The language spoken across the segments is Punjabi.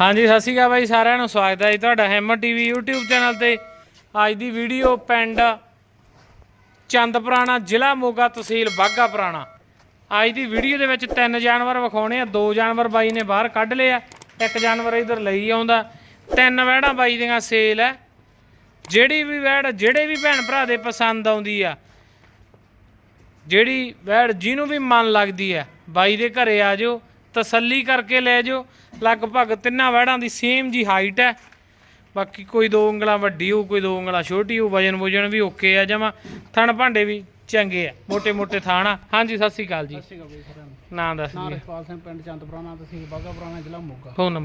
ਹਾਂਜੀ, ਸਤਿ ਸ਼੍ਰੀ ਅਕਾਲ ਬਾਈ, ਸਾਰਿਆਂ ਨੂੰ ਸਵਾਗਤ ਹੈ ਜੀ ਤੁਹਾਡਾ ਹੈਮਰ ਟੀਵੀ YouTube ਚੈਨਲ ਤੇ। ਅੱਜ ਦੀ ਵੀਡੀਓ ਪਿੰਡ ਚੰਦਪੁਰਾਣਾ ਜ਼ਿਲ੍ਹਾ ਮੋਗਾ ਤਹਿਸੀਲ ਬਾਗਾ ਪੁਰਾਣਾ। ਅੱਜ ਦੀ ਵੀਡੀਓ ਦੇ ਵਿੱਚ ਤਿੰਨ ਜਾਨਵਰ ਵਿਖਾਉਣੇ ਆ, ਦੋ ਜਾਨਵਰ ਬਾਈ ਨੇ ਬਾਹਰ ਕੱਢ ਲਏ ਆ, ਇੱਕ ਜਾਨਵਰ ਇਧਰ ਲਈ ਆਉਂਦਾ। ਤਿੰਨ ਵਹਿੜਾਂ ਬਾਈ ਦੀਆਂ ਸੇਲ ਹੈ। ਜਿਹੜੀ ਵੀ ਵਹਿੜ, ਜਿਹੜੇ ਵੀ ਭੈਣ ਭਰਾ ਦੇ ਪਸੰਦ ਆਉਂਦੀ ਆ, ਜਿਹੜੀ ਵੈੜ ਜਿਹਨੂੰ ਵੀ ਮਨ ਲੱਗਦੀ ਹੈ ਬਾਈ ਦੇ ਘਰੇ ਆ ਜਾਓ। ਤਸੱਲੀ ਕਰਕੇ ਲੈ ਜਿਓ। ਲਗਭਗ ਤਿੰਨਾਂ ਵੜਾਂ ਦੀ ਸੇਮ ਜੀ ਹਾਈਟ ਹੈ। ਬਾਕੀ ਕੋਈ ਦੋ ਉਂਗਲਾਂ ਵੱਡੀ ਹੋ ਕੋਈ ਦੋ ਉਂਗਲਾਂ ਛੋਟੀ ਹੋ ਵਜਨ ਵਜਨ ਵੀ ਓਕੇ ਆ ਜਮਾ ਥਣ ਭਾਂਡੇ ਵੀ ਚੰਗੇ ਆ ਮੋٹے ਮੋٹے ਥਾਣ। ਆ ਹਾਂਜੀ ਸਤਿ ਸ੍ਰੀ ਅਕਾਲ ਜੀ। ਸਤਿ ਦੱਸ ਨਾਮ ਦਿਓ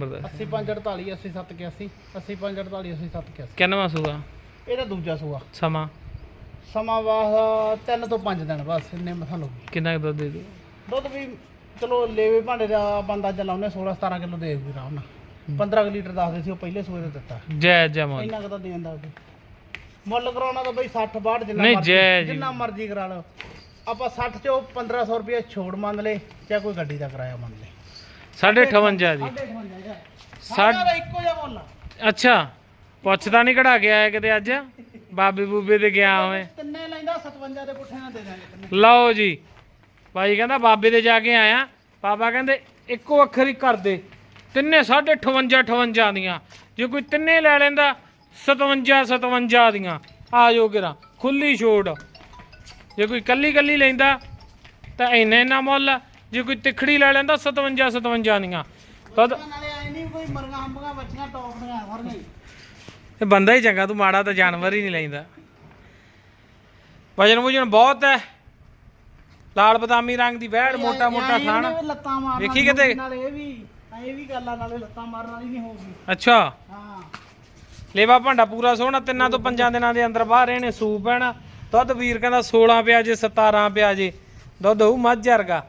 ਦੱਸ। 85488 ਇਹਦਾ ਦੂਜਾ ਸੂਆ। ਸਮਾਂ? ਸਮਾਂ ਵਾਹ 3 ਤੋਂ ਪੰਜ ਦਿਨ ਬਸ ਇੰਨੇ ਮਸਾਂ ਲੋਕ। ਕਿੰਨਾ ਕੁ ਦੁੱਧ ਦੇ ਦੂ ਦੁੱਧ ਵੀ ਚਲੋ ਲੈਵੇ ਭਾਂਡੇ ਦਾ ਬੰਦਾ ਚਲਾਉਨੇ 16 17 ਕਿਲੋ ਦੇ ਵੀ ਆਰਾਮ ਨਾਲ। 15 ਕੁ ਲੀਟਰ ਦੱਸਦੇ ਸੀ ਉਹ ਪਹਿਲੇ ਸੂਏ ਤੇ ਦਿੱਤਾ। ਜੈ ਜੈ ਮੋਲ ਇੰਨਾ ਕੁ ਤਾਂ ਦੇ ਦਿੰਦਾ ਉਹ। ਮੁੱਲ ਕਰਾਉਣਾ ਤਾਂ ਬਈ 60 62 ਜਿੰਨਾ ਨਹੀਂ, ਮਰਜ਼ੀ ਜੈ ਜੀ। ਜਿੰਨਾ ਮਰਜ਼ੀ ਕਰਾ ਲਓ। ਆਪਾਂ 60 ਚੋਂ 1500 ਰੁਪਏ ਛੋੜ ਮੰਨ ਲੇ ਜਾਂ ਕੋਈ ਗੱਡੀ ਦਾ ਕਿਰਾਇਆ ਮੰਨ ਲੇ 58 ਜੀ। ਸਾਢੇ 58 ਸਾਢ- ਸਾਡਾ ਦਾ ਇੱਕੋ ਜਿਹਾ ਮੁੱਲ ਆ। ਅੱਛਾ ਪੁੱਛਦਾ ਨਹੀਂ ਕਢਾ ਕੇ ਆਇਆ ਕਿਤੇ ਅੱਜ। ਬਾਬੇ ਬੂਬੇ ਤੇ ਗਿਆ ਹੋਵੇ। ਤਿੰਨੇ ਲੈਂਦਾ 57 ਦੇ ਪੁੱਠੇ ਨਾਲ ਦੇ ਦਾਂਗੇ ਤਿੰਨੇ। ਲਓ ਜੀ। ਭਾਈ ਕਹਿੰਦਾ, ਬਾਬੇ ਦੇ ਜਾ ਕੇ ਆਇਆ। ਬਾਬਾ ਕਹਿੰਦੇ, ਇੱਕੋ ਅੱਖਰ ਹੀ ਕਰ ਦੇ। ਤਿੰਨੇ 58 58 ਦੀਆਂ। ਜੇ ਕੋਈ ਤਿੰਨੇ ਲੈ ਲੈਂਦਾ 57 57 ਦੀਆਂ। ਆ ਜਾਓ ਕਿਰਾ ਖੁੱਲੀ ਛੋੜ। ਜੇ ਕੋਈ ਕੱਲੀ ਕੱਲੀ ਲੈਂਦਾ, ਤਾਂ ਇੰਨਾ ਇੰਨਾ ਮੁੱਲ ਜੇ ਕੋਈ ਤਿਖੜੀ ਲੈ ਲੈਂਦਾ 57 57 ਦੀਆਂ। ਤਦ ਇਹ ਬੰਦਾ ਹੀ ਚੰਗਾ, ਤੂੰ ਮਾੜਾ ਤਾਂ ਜਾਨਵਰ ਹੀ ਨਹੀਂ ਲੈਂਦਾ। ਵਜਨ ਵੁਜਨ ਬਹੁਤ ਹੈ। ਲਾਲ ਬਦਾਮੀ ਰੰਗ ਦੀ ਵਹਿੜ ਮੋਟਾ ਮੋਟਾ ਥਾਣ ਲੱਤਾਂ ਮਾਰਨ ਵੇਖੀ ਕਿਤੇ? ਨਾਲੇ ਇਹ ਵੀ ਇਹ ਵੀ ਗੱਲ ਆ ਨਾਲੇ ਲੱਤਾਂ ਮਾਰਨ ਵਾਲੀ ਨਹੀਂ ਹੋਊਗੀ। ਅੱਛਾ। ਹਾਂ। ਲੇਵਾ ਭਾਂਡਾ ਪੂਰਾ ਸੋਹਣਾ ਤਿੰਨਾਂ ਤੋਂ ਪੰਜਾਂ ਦਿਨਾਂ ਦੇ ਅੰਦਰ ਬਾਹਰ ਇਹਨੇ ਸੂਪ ਪੈਣਾ ਦੁੱਧ ਵੀਰ ਕਹਿੰਦਾ 16 ਪਿਆ ਜੇ 17 ਪਿਆ ਜੇ। ਦੁੱਧ ਹੋਊ ਮੱਝ ਵਰਗਾ।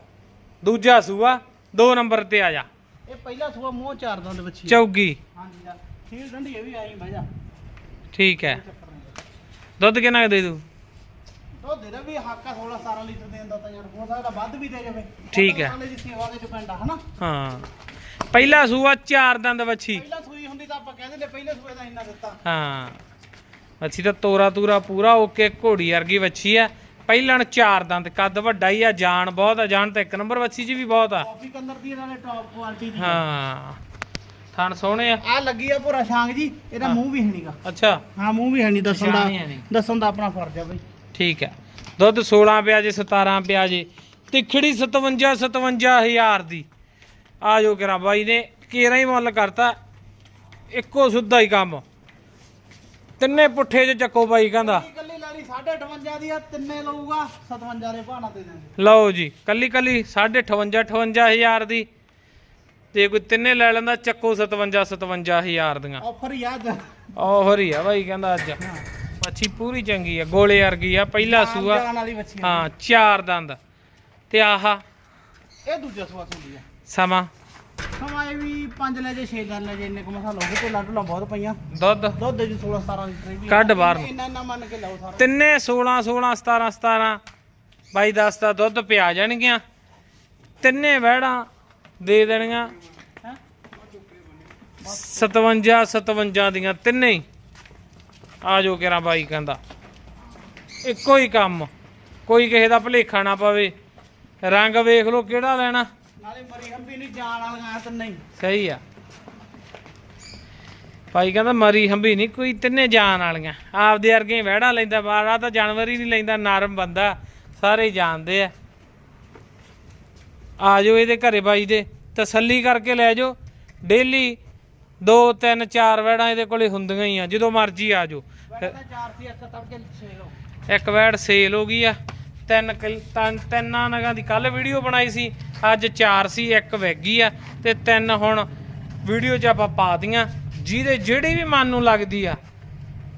ਦੂਜਾ ਸੂਆ ਦੋ ਨੰਬਰ ਤੇ ਆ ਜਾ। ਇਹ ਪਹਿਲਾ ਸੂਆ ਮੂੰਹ ਚਾਰ ਦੰਦ ਬੱਚੀ ਚੌਗੀ। ਹਾਂਜੀ ਦਾ ਖੀਰ ਡੰਡੀ ਇਹ ਵੀ ਆਈ ਬਹਿ ਜਾ। ਠੀਕ ਹੈ। ਦੁੱਧ ਕਿੰਨਾ ਦੇ ਦੂ ਦੁੱਧ ਇਹਦਾ ਵੀ ਹੱਕ ਆ 16 17 ਲੀਟਰ ਦੇਣ ਦਾ ਤਾਂ ਯਾਰ ਹੋ ਸਕਦਾ ਵੱਧ ਵੀ ਦੇ ਜਾਵੇ ਠੀਕ ਹੈ। ਨਾਲੇ ਦੀ ਸੇਵਾ ਦੇ ਡਿਪੈਂਡ ਆ ਹਨਾ? ਹਾਂ। ਪਹਿਲਾ ਸੂਆ ਚਾਰ ਦੰਦ ਵੱਛੀ। ਪਹਿਲਾ ਸੂਈ ਹੁੰਦੀ ਤਾਂ ਆਪਾਂ ਕਹਿੰਦੇ ਨੇ ਪਹਿਲੇ ਸੂਏ ਦਾ ਇੰਨਾ ਦਿੱਤਾ। ਹਾਂ। ਵੱਛੀ ਤਾਂ ਤੋਰਾ ਤੂਰਾ ਪੂਰਾ ਓਕੇ ਘੋੜੀ ਵਰਗੀ ਵੱਛੀ ਆ। ਪਹਿਲਣ ਚਾਰ ਦੰਦ ਕੱਦ ਵੱਡਾ ਹੀ ਆ ਜਾਨ ਬਹੁਤ ਆ ਜਾਨ ਤਾਂ ਇੱਕ ਨੰਬਰ ਵੱਛੀ 'ਚ ਵੀ ਬਹੁਤ ਆ। ਕਾਫੀ ਕੰਦਰ ਦੀ ਨਾਲੇ ਟੌਪ ਕੁਆਲਿਟੀ ਦੀ ਹਾਂ। ਥਣ ਸੋਹਣੇ ਆ। ਆ ਲੱਗੀ ਆ ਭੋਰਾ ਛਾਂਗ ਜੀ ਇਹਦਾ ਮੂੰਹ ਵੀ ਹੈ ਨਹੀਂਗਾ ਅੱਛਾ। ਹਾਂ ਮੂੰਹ ਵੀ ਹੈ ਨਹੀਂ ਦੱਸਣ ਦਾ ਨਿਸ਼ਾਨ ਹੀ ਹੈ ਨੀ। ਦੱਸਣ ਦਾ ਆਪਣਾ ਫਰਜ਼ ਆ ਬਈ। ਠੀਕ ਹੈ। ਦੁੱਧ 16 ਪਿਆ ਜੇ 17 ਪਿਆ ਜੇ। ਤਿਖੜੀ 57 57000 ਦੀ। ਆ ਜੋ ਕਰਾਂ ਬਾਈ ਨੇ ਕੇਰਾ ਹੀ ਮੁੱਲ ਕਰਤਾ। ਇੱਕੋ ਸੁੱਧਾ ਹੀ ਕੰਮ। ਤਿੰਨੇ ਪੁੱਠੇ 'ਚ ਚੱਕੋ ਬਾਈ ਕਹਿੰਦਾ। ਕੱਲੀ ਲੈਣੀ 58 ਦੀ ਆ ਤਿੰਨੇ ਲਊਗਾ 57 ਦੇ ਭਾਣਾ ਦੇ ਦਾਂਗੇ ਲਓ ਜੀ ਕੱਲੀ ਕੱਲੀ 58 58000 ਦੀ। ਤੇ ਕੋਈ ਤਿੰਨੇ ਲੈ ਲੈਂਦਾ ਚੱਕੋ 57 57000 ਦੀਆਂ। ਆਫਰ ਹੀ ਆ ਅੱਜ। ਆਫਰ ਹੀ ਆ ਬਾਈ ਕਹਿੰਦਾ ਅੱਜ। ਮੱਛੀ ਪੂਰੀ ਚੰਗੀ ਆ ਗੋਲੇ ਵਰਗੀ ਆ ਪਹਿਲਾ ਸੂਆ। ਵਾਲੀ। ਹਾਂ ਚਾਰ ਦੰਦ। ਤੇ ਆਹ ਇਹ ਦੂਜਾ ਸੂਆ ਹੁੰਦੀ ਆ। ਸਮਾਂ। ਸਮਾਂ ਇਹ ਵੀ 5 ਲੈ ਜੇ 6 ਲੈ ਲੈ ਜੇ ਇੰਨੇ ਕੁ ਮਸਾ ਲੋਗੇ ਤੇ ਲੱਡੂਆਂ ਬਹੁਤ ਪਈਆਂ। ਦੁੱਧ। ਦੁੱਧ ਜੀ 16 17 ਲੀਟਰ ਵੀ ਕੱਢ ਬਾਹਰ ਨੂੰ। ਇੰਨਾ ਇੰਨਾ ਮੰਨ ਕੇ ਲਾਓ ਸਾਰਾ। ਤਿੰਨੇ 16 16 17 17 ਬਾਈ 10 ਦਾ ਦੁੱਧ ਪਿਆ ਜਾਣਗੀਆਂ। ਤਿੰਨੇ ਵਹਿੜਾਂ ਦੇ ਦੇਣੀਆਂ। ਹੈਂ? 57 57 ਦੀਆਂ ਤਿੰਨੇ ਹੀ। ਆ ਜੋ ਕਿਰਾ ਬਾਈ ਕਹਿੰਦਾ। ਇੱਕੋ ਹੀ ਕੰਮ। ਕੋਈ ਕਿਸੇ ਦਾ ਭਲੇਖਾ ਨਾ ਪਵੇ। ਰੰਗ ਵੇਖ ਲਓ ਕਿਹੜਾ ਲੈਣਾ। ਨਾਲੇ ਮਰੀ ਹੰਬੀ ਨਹੀਂ ਜਾਣ ਵਾਲੀਆਂ ਤਾਂ ਨਹੀਂ। ਸਹੀ ਆ। ਭਾਈ ਕਹਿੰਦਾ ਮਰੀ ਹੰਬੀ ਨਹੀਂ ਕੋਈ ਤਿੰਨੇ ਜਾਨ ਵਾਲੀਆਂ। ਆਪਦੇ ਵਰਗੇ ਵਹਿੜਾ ਲੈਂਦਾ ਬਾਰਾ ਤਾਂ ਜਾਨਵਰ ਹੀ ਨਹੀਂ ਲੈਂਦਾ ਨਰਮ ਬੰਦਾ। ਸਾਰੇ ਜਾਣਦੇ ਆ। ਆ ਜਾਓ ਇਹਦੇ ਘਰੇ ਬਾਈ ਦੇ। ਤਸੱਲੀ ਕਰਕੇ ਲੈ ਜਾਓ। ਡੇਲੀ 2 3 4 ਵਹਿੜਾਂ ਇਹਦੇ ਕੋਲੇ ਹੁੰਦੀਆਂ ਹੀ ਆ ਜਦੋਂ ਮਰਜ਼ੀ ਆ ਜਾਓ। ਚਾਰ ਇੱਕ ਵੈੜ ਸੇਲ ਹੋ ਗਈ। ਆ। ਤਿੰਨ ਤਿੰਨ ਤਿੰਨਾਂ ਨਗਾਂ ਦੀ ਕੱਲ ਵੀਡੀਓ ਬਣਾਈ ਸੀ ਅੱਜ ਚਾਰ ਸੀ ਇੱਕ ਵੈਗੀ ਆ ਤੇ ਤਿੰਨ ਹੁਣ ਵੀਡੀਓ 'ਚ ਆਪਾਂ ਪਾ ਦੀਆਂ ਜਿਹਦੇ ਜਿਹੜੀ ਵੀ ਮਨ ਨੂੰ ਲੱਗਦੀ ਆ।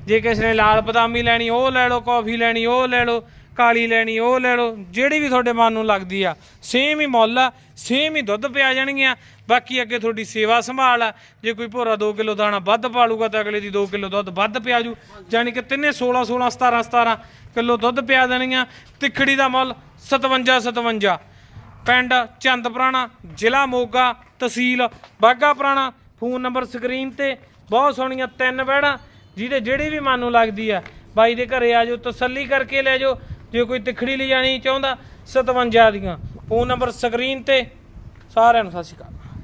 ਜੇ ਕਿਸੇ ਨੇ ਲਾਲ ਬਦਾਮੀ ਲੈਣੀ ਉਹ ਲੈ ਲਓ ਕੌਫੀ ਲੈਣੀ ਉਹ ਲੈ ਲਓ ਕਾਲੀ ਲੈਣੀ, ਉਹ ਲੈ ਲਓ, ਜਿਹੜੀ ਵੀ ਤੁਹਾਡੇ ਮਨ ਨੂੰ ਲੱਗਦੀ ਆ। ਸੇਮ ਹੀ ਮੁੱਲ ਆ ਸੇਮ ਹੀ ਦੁੱਧ ਪਿਆ ਜਾਣਗੀਆਂ। ਬਾਕੀ ਅੱਗੇ ਤੁਹਾਡੀ ਸੇਵਾ ਸੰਭਾਲ ਆ। ਜੇ ਕੋਈ ਭੋਰਾ 2 ਕਿਲੋ ਦਾਣਾ ਵੱਧ ਪਾਲੂਗਾ ਤਾਂ ਅਗਲੇ ਦੀ 2 ਕਿਲੋ ਦੁੱਧ ਵੱਧ ਪਿਆ ਜੂ। ਯਾਨੀ ਕਿ ਤਿੰਨੇ 16 16 17 17 ਕਿਲੋ ਦੁੱਧ ਪਿਆ ਦੇਣਗੀਆਂ। ਤਿੱਖੜੀ ਦਾ ਮੁੱਲ 57 57 ਪਿੰਡ ਚੰਦ ਪੁਰਾਣਾ ਜ਼ਿਲ੍ਹਾ ਮੋਗਾ, ਤਹਿਸੀਲ ਬਾਗਾ ਪੁਰਾਣਾ। ਫੋਨ ਨੰਬਰ ਸਕਰੀਨ ਤੇ ਬਹੁਤ ਸੋਹਣੀਆਂ ਤਿੰਨ ਵੈੜਾਂ ਜਿਹਦੇ ਜਿਹੜੀ ਵੀ ਮਨ ਨੂੰ ਲੱਗਦੀ ਆ। ਬਾਈ ਦੇ ਘਰੇ ਆ ਜਾਓ, ਤਸੱਲੀ ਕਰਕੇ ਲੈ ਜਾਓ। ਜੇ ਕੋਈ ਤਿਖੜੀ ਲਿਜਾਣੀ ਚਾਹੁੰਦਾ 57 ਦੀਆਂ। ਫੋਨ ਨੰਬਰ ਸਕਰੀਨ ਤੇ, ਸਾਰਿਆਂ ਨੂੰ ਸਤਿ ਸ਼੍ਰੀ ਅਕਾਲ।